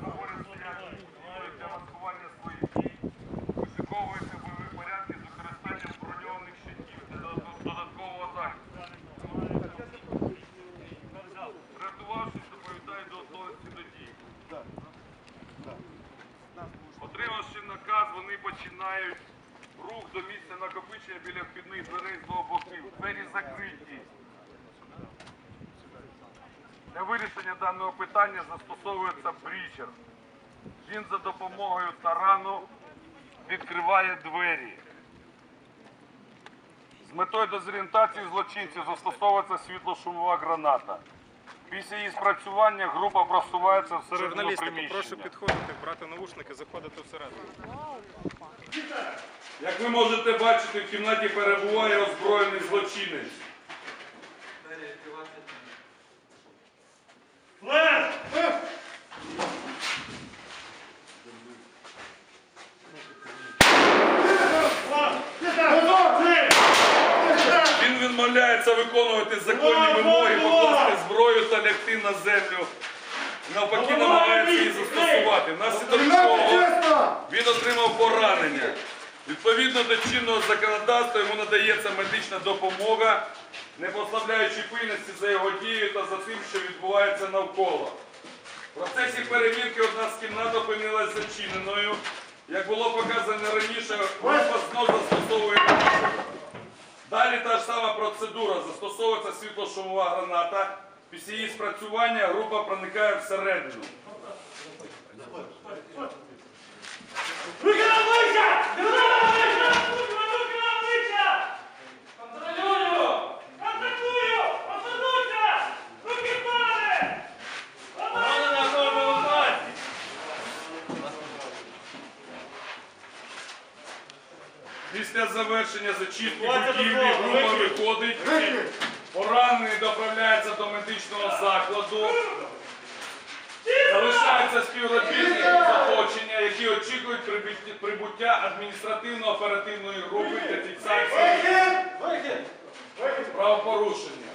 Говорять суддя, порядки з використанням броньованих щитів та додаткового захисту. Рятувавшись, доповідають до готовності до дій. Отримавши наказ, вони починають рух до місця накопичення біля вхідних дверей з двох боків. Двері закриті. Для вирішення даного питання застосовується брічер. Він за допомогою тарану відкриває двері. З метою дезорієнтації злочинців застосовується світлошумова граната. Після її спрацювання група просувається всередину Журналісти, приміщення. попрошу підходити, брати навушники, заходити всередину. Як ви можете бачити, в кімнаті перебуває озброєний злочинець. Він відмовляється виконувати законні вимоги, покласти зброю та лягти на землю. Навпаки, намагається її застосувати. Внаслідок чого він отримав поранення. Відповідно до чинного законодавства йому надається медична допомога, не послабляючи пильності за його дією та за тим, що відбувається навколо. В процесі перевірки одна з кімнат опинилась зачиненою. Як було показано раніше, група знов застосовує. Далі та ж сама процедура. Застосовується світло-шумова граната. Після її спрацювання група проникає всередину. Після завершення зачистки будівлі група виходить. Поранений доправляється до медичного закладу. Залишаються співробітники заточення, які очікують прибуття- прибуття адміністративно-оперативної групи для фіксації правопорушення.